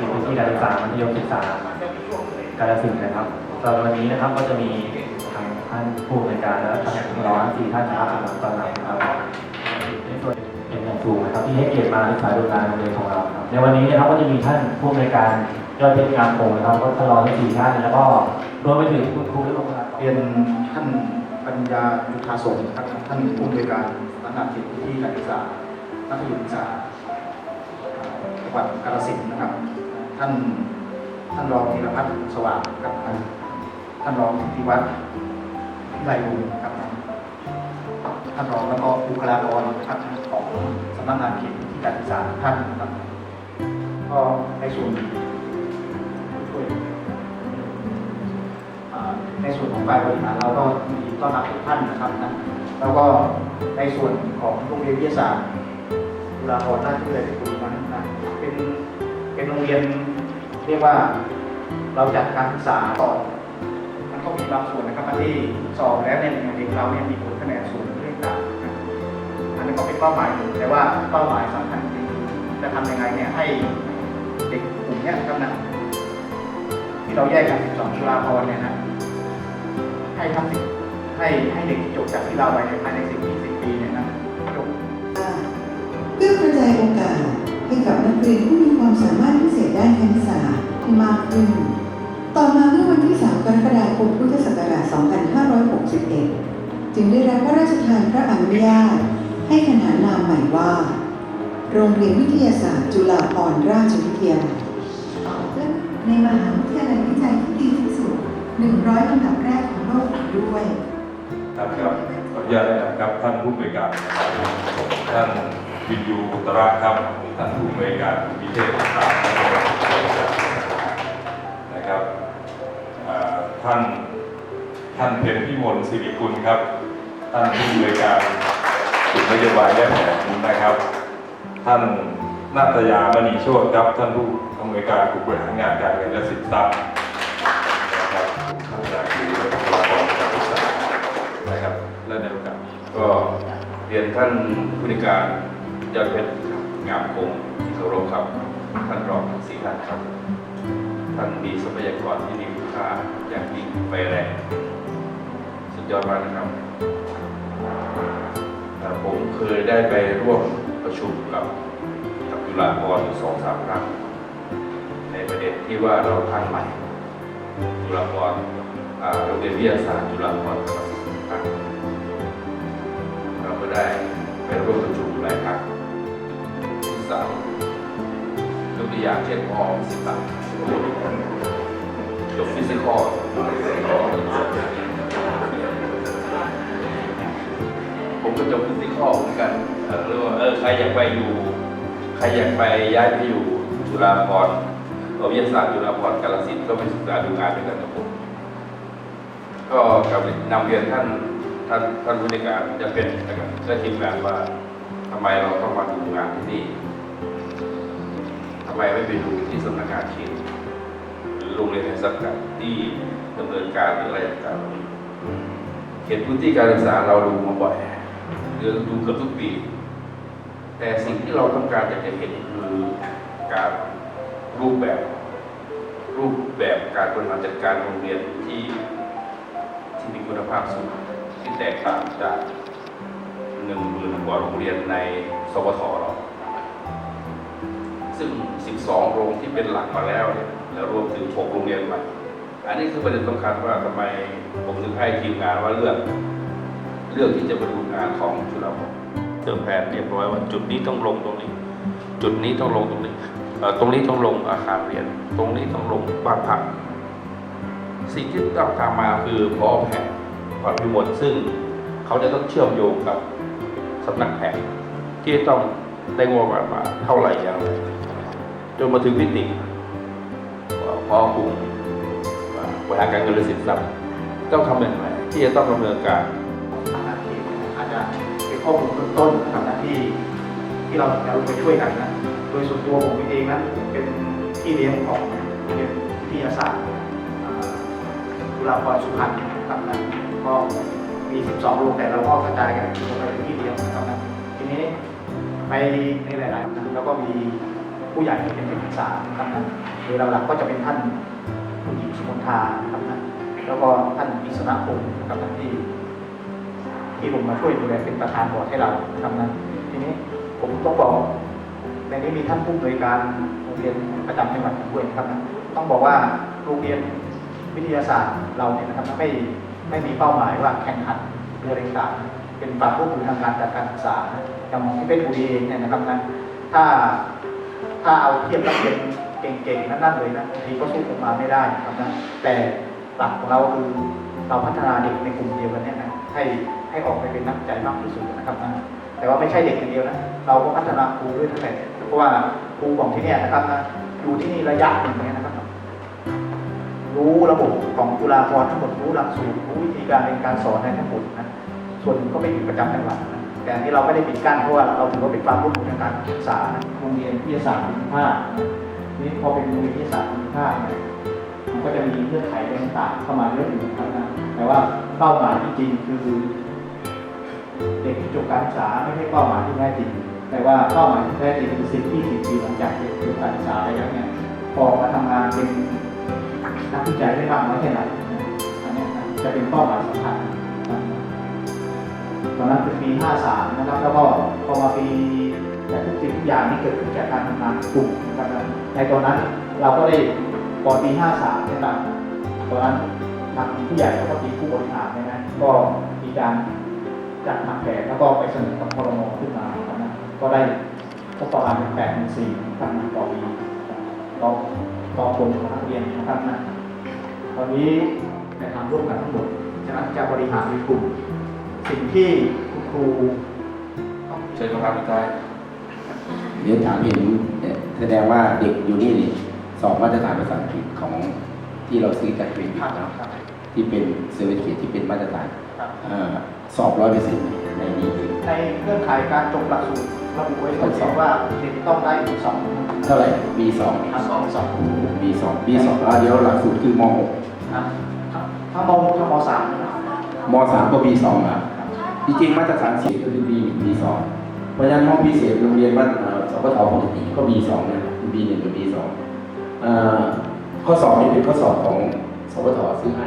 ธีการศึกษามัธยมศึกษากาฬสินนะครับสำหรับวันนี้นะครับก็จะมีทางท่านผู้อำนวยการและทางรองสี่ท่านนะครับสำหรับตอนรับเราในส่วนเป็นอย่างสูงนะครับที่ให้เกียรติมาศึกษาดูงานโรงเรียนของเราครับในวันนี้นะครับก็จะมีท่านผู้อำนวยการยอดเพชรงามคงนะครับก็ท่านรองสี่ท่านแล้วก็รวมไปถึงคุณครูและบุคลารเรียนท่านปัญญาจุธาสงฆ์ครับท่านผู้อำนวยการสำนักกิจที่การศึกษามัธยมศึกษาจังหวัดกาฬสินธุ์นะครับ ท่านท่านรองธีรพัฒน์สว่างครับท่านท่านรองธิวัฒน์วิไลวงศ์ครับท่านรองแล้วก็บุคลากรนะครับของสำนักงานเขตที่การศึกษาท่านครับก็ในส่วนช่วยในส่วนของฝ่ายบริหารเราก็ยินดีต้อนรับทุกท่านนะครับนะแล้วก็ในส่วนของโรงเรียนวิทยาศาสตร์จุฬาภรณราชวิทยาลัยทคโนโลยีนั้นนะเป็น เป็นโรงเรียนเรียกว่าเราจัดการศึกษาต่อมันก็มีบางส่วนนะครับที่สอบแล้วเนี่ยเด็กเราเนี่ยมีผลคะแนนสูงเรื่องต่างนะอันนี้ก็เป็นเป้าหมายหนึ่งแต่ว่าเป้าหมายสำคัญจริงจะทำยังไงเนี่ยให้เด็กกลุ่มนี้ยครับนะที่เราแยกกัน12จุฬาภรณ์เนี่ยนะให้ทำสิ่งให้ให้เด็กจบจากที่เราไปในภายใน10 20ปีเนี่ยนะจบเพื่อ กระจายโอกาสให้กับนักเรียนผู้มีความสามารถ ด้านคณิตศาสตร์มากขึ้น ต่อมาเมื่อวันที่ 3 กรกฎาคม พุทธศักราช 2561 จึงได้รับพระราชทานพระอนุญาตให้ขนานนามใหม่ว่า โรงเรียนวิทยาศาสตร์ จุฬาภรณราชวิทยาลัยในมหาวิทยาลัยวิจัยที่ดีที่สุด 100ลำดับแรกของโลกด้วยครับครับขออนุญาตนะครับท่านผู้บริการนะครับท่าน วินยูอุตระครับท่านผู้บริการวิเทศศาสตร์นะครับท่านท่านเพ็ญพิมลสิริกุลครับ ท่านผู้บริการจุดนโยบายและแผนนะครับ ท่านนาตยามณีโชตครับท่านผู้อำนวยการกลุ่มบริหารงานการเงินและสินทรัพย์นะครับท่านจากที่บุคลากรการศึกษานะครับและในโอกาสนี้ก็เรียนท่านผู้ในการ ยอดเพชรงามคงที่เคารพครับ ท่านรองทั้งสี่ท่านครับ ท่านมีทรัพยากรที่มีคุณค่าอย่างยิ่งไฟแรงสุดยอดมากนะครับเอ่ผมเคยได้ไปร่วมประชุมกับกับจุฬาภรณ์สองสามครั้งในประเด็นที่ว่าเราทางใหม่จุฬาภรณ์อ่าโรงเรียนวิทยาศาสตร์จุฬาภรณ์ กตัวอย่างพอสิบสามจบฟิสิกอลผมก็จบฟิสิกอลเหมือนกันเรียกว่าเออใครอยากไปอยู่ ใครอยากไปย้ายไปอยู่จุฬาภรณ์วิทยาศาสตร์จุฬาภรณ์กาฬสินก็ไปศึกษาดูงานด้วยกันกับผมก็กลับนำเรียนท่านท่านท่านผู้ในการจะเป็นนะครับและทีมงานว่าทำไมเราต้องมาดูงานที่นี่ ไมไม่ไปดูที่สำนักงานเขตหรือโรงเรียนในสังกัดที่ดำเนินการหรืออะไรต่างๆเขตพื้นที่การศึกษาเราดูมาบ่อยเดือนดูเกือบทุกปี แต่สิ่งที่เราต้องการอยากจะเห็นคือการรูปแบบรูปแบบการบริหารจัดการโรงเรียนที่ที่มีคุณภาพสูงที่แตกต่างจากหนึ่งหมื่นกว่าโรงเรียนในสวทเราซึ่ง 12 โรงที่เป็นหลักมาแล้วเนี่ยแล้วรวมถึง 6 โรงเรียนใหม่ อันนี้คือประเด็นสำคัญว่าทำไมผมถึงให้ทีมงานว่าเลือกเลือกที่จะมาดูงานของจุฬาภรณ์เติมแผนเรียบร้อยว่าจุดนี้ต้องลงตรงนี้ จุดนี้ต้องลงตรงนี้ตรงนี้ต้องลงอาคารเรียน ตรงนี้ต้องลงบ้านพักสิ่งที่ต้องตามมาคือพอแผนพรพิมลซึ่งเขาจะต้องเชื่อมโยงกับสำนักแผนที่ต้องได้งบประมาณเท่าไหร่อย่างไร จนมาถึงพิติพอกลุ่มบริหารการเงินและสินทรัพย์ต้องทำอย่างไรที่จะต้องดำเนินการทางอาชีพอาจจะเป็นข้อมูลเบื้องต้นนะครับนะที่ที่เราจะไปช่วยกันนะโดยส่วนตัวผมเองนั้นเป็นที่เลี้ยงของเรียนวิทยาศาสตร์อ่าจุฬาภรณ์สุพรรณนะครับนะก็มี 12โรงแต่เราก็กระจายกันลงไปเป็นที่เลี้ยงนะครับนะทีนี้ไปในหลายๆนะแล้วก็มี ผู้ใหญ่เป็นที่ปรึกษานะครับนะโดยหลักๆก็จะเป็นท่านคุณหญิงสุมนทาครับนะแล้วก็ท่านอิสระพงศ์นะครับนะที่ที่ลงมาช่วยดูแลเป็นประธานบอร์ดให้เราครับนะทีนี้ผมต้องบอกในนี้มีท่านผู้อำนวยการโรงเรียนประจำจังหวัดด้วยนะครับนะต้องบอกว่าโรงเรียนวิทยาศาสตร์เราเนี่ยนะครับไม่ไม่มีเป้าหมายว่าแข่งขันเรือเรงต่างเป็นความร่วมมือทางการจัดการศึกษาอย่างที่เป็นบุรีเนี่ยนะครับนะถ้า ถ้าเอาเทียบนักเรียนเก่งๆนั่นๆเลยนะบางทีก็สู้กันมาไม่ได้นะครับนะแต่หลักของเราคือเราพัฒนาเด็กในกลุ่มเดียวกันเนี่ยนะให้ให้ออกไปเป็นนักวิจัยมากที่สุดนะครับนะแต่ว่าไม่ใช่เด็กอย่างเดียวนะเราก็พัฒนาครูด้วยทั้งนั้นเพราะว่าครูของที่เนี่ยนะครับนะอยู่ที่นี่ระยะหนึ่งเนี่ยนะครับ รู้ระบบของจุฬาภรณ์ทั้งหมดรู้หลักสูตรรู้วิธีการเรียนการสอนในทั้งหมดนะส่วนหนึ่งก็ไม่อยู่ประจำจังหวัดนะ แต่อันนี้เราไม่ได้ปิดกั้นเพราะว่าเราถือว่าเป็นความร่วมมือทางการศึกษาโรงเรียนวิทยาศาสตร์คุณภาพนี่พอเป็นโรงเรียนวิทยาศาสตร์คุณภาพเนี่ยมันก็จะมีเงื่อนไขต่างๆเข้ามาเยอะอยู่นะครับนะแต่ว่าเป้าหมายที่จริงคือเด็กที่จบการศึกษาไม่ใช่เป้าหมายที่แท้จริง แต่ว่าเป้าหมายที่แท้จริงคือสิ่งที่สิบปีหลังจากเด็กจบการศึกษาไปแล้วเนี่ยพอมาทำงานเป็นนักวิจัยได้มากน้อยแค่ไหนอันเนี้ยจะเป็นเป้าหมายสำคัญ ตอนนั้นเป็นปี 53 นะครับ แล้วก็พอมาปีแต่ทุกสิ่งทุกอย่างนี่เกิดขึ้นจากการทำงานกลุ่มนะครับในตอนนั้นเราก็ได้ก่อปี 53เนี่ยนะตอนนั้นทางผู้ใหญ่แล้วก็ทีผู้บริหารนี่ยนะก็มีการจัดทำแผนแล้วก็ไปเสนอกับพรมขึ้นมาครับนะก็ได้ก็ประมาณแปดถึงสี่พันต่อปีต่อต่อคนของนักเรียนนะครับนะตอนนี้ได้ทำร่วมกันทั้งหมดฉะนั้นจะบริหารในกลุ่ม สิ่งที่คุณครูต้องเชิญครับพี่ต้อยเรียนถามเห็นเนี่ยแสดงว่าเด็กอยู่นี่นี่สอบมาตรฐานภาษาอังกฤษของที่เราซื้อจากเป็นครับเนาะครับที่เป็นเซอร์วิสที่เป็นมาตรฐานครับอ่าสอบร้อยเปอร์เซ็นต์ในนี้เองในเงื่อนไขการจบหลักสูตรระบุไว้ชัดเจนว่าเด็กต้องได้สองเท่าไหร่ B สองครับสองสอง B สอง B สองแล้วเดี๋ยวหลักสูตรคือมหกครับถ้ามมถ้ามสามนะครับมสามก็ B สองอะ จริงๆมาตรฐานสี่ก็คือ B หนึ่ง B สองเพราะฉะนั้นห้องพิเศษโรงเรียนบ้านสพทปกติก็มีสองนะ B หนึ่งกับปีสองข้อสอบนี้เป็นข้อสอบของสพทซื้อให้